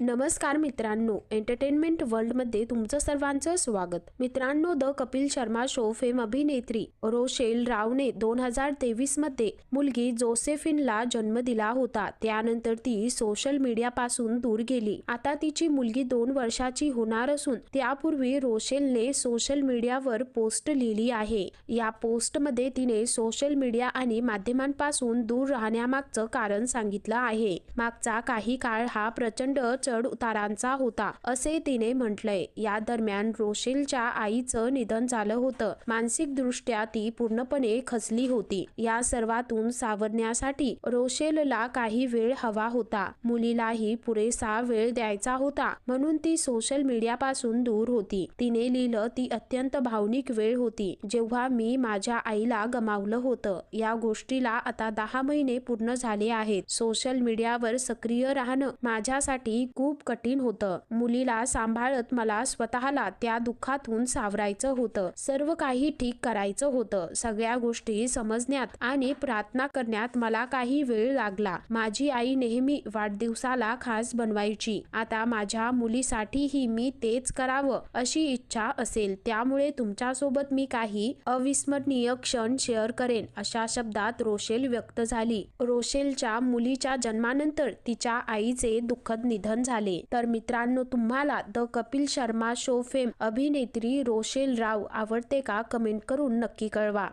नमस्कार मित्रांनो एंटरटेनमेंट वर्ल्डमध्ये तुमचं सर्वांचं स्वागत. मित्रांनो the Kapil Sharma show fame अभिनेत्री रोशेल रावने दोन हजार तेवीसमध्ये मुलगी जोसेफिनला जन्म दिला होता. त्यानंतर ती सोशल मीडियापासून दूर गेली. आता तिची मुलगी दोन वर्षाची होणार असून त्यापूर्वी रोशेलने सोशल मीडियावर पोस्ट लिहिली आहे. या पोस्टमध्ये तिने सोशल मीडिया आणि माध्यमांपासून दूर राहण्यामागचं कारण सांगितलं आहे. मागचा काही काळ हा प्रचंड चढ उतारांचा होता असे तिने म्हटलंय. या दरम्यान रोशेलच्या आईचं निधन झालं होतं. मानसिक दृष्ट्या ती पूर्णपणे खचली होती. या सर्वातून सावरण्यासाठी रोशेलला काही वेळ हवा होता. मुलीलाही पुरेसा वेळ द्यायचा होता म्हणून ती सोशल मीडियापासून दूर होती. तिने लिहिलं ती अत्यंत भावनिक वेळ होती. जेव्हा मी माझ्या आईला गमावलं होतं. या गोष्टीला आता दहा महिने पूर्ण झाले आहेत. सोशल मीडियावर सक्रिय राहणं माझ्यासाठी खूप कठीण होतं. मुलीला सांभाळत मला स्वतःला त्या दुःखातून सावरायचं होतं. सर्व काही ठीक करायचं होतं. सगळ्या गोष्टी समजण्यात आणि प्रार्थना करण्यात मला काही वेळ लागला. माझी आई नेहमी वाढदिवसाला खास बनवायची. आता माझ्या मुलीसाठीही मी तेच करावं अशी इच्छा असेल. त्यामुळे तुमच्यासोबत मी काही अविस्मरणीय क्षण शेअर करेन अशा शब्दात रोशेल व्यक्त झाली. रोशेलच्या मुलीच्या जन्मानंतर तिच्या आईचे दुःखद निधन झाले. तर मित्रांनो तुम्हाला the Kapil Sharma show fame अभिनेत्री रोशेल राव आवडते का? कमेंट करून नक्की कळवा.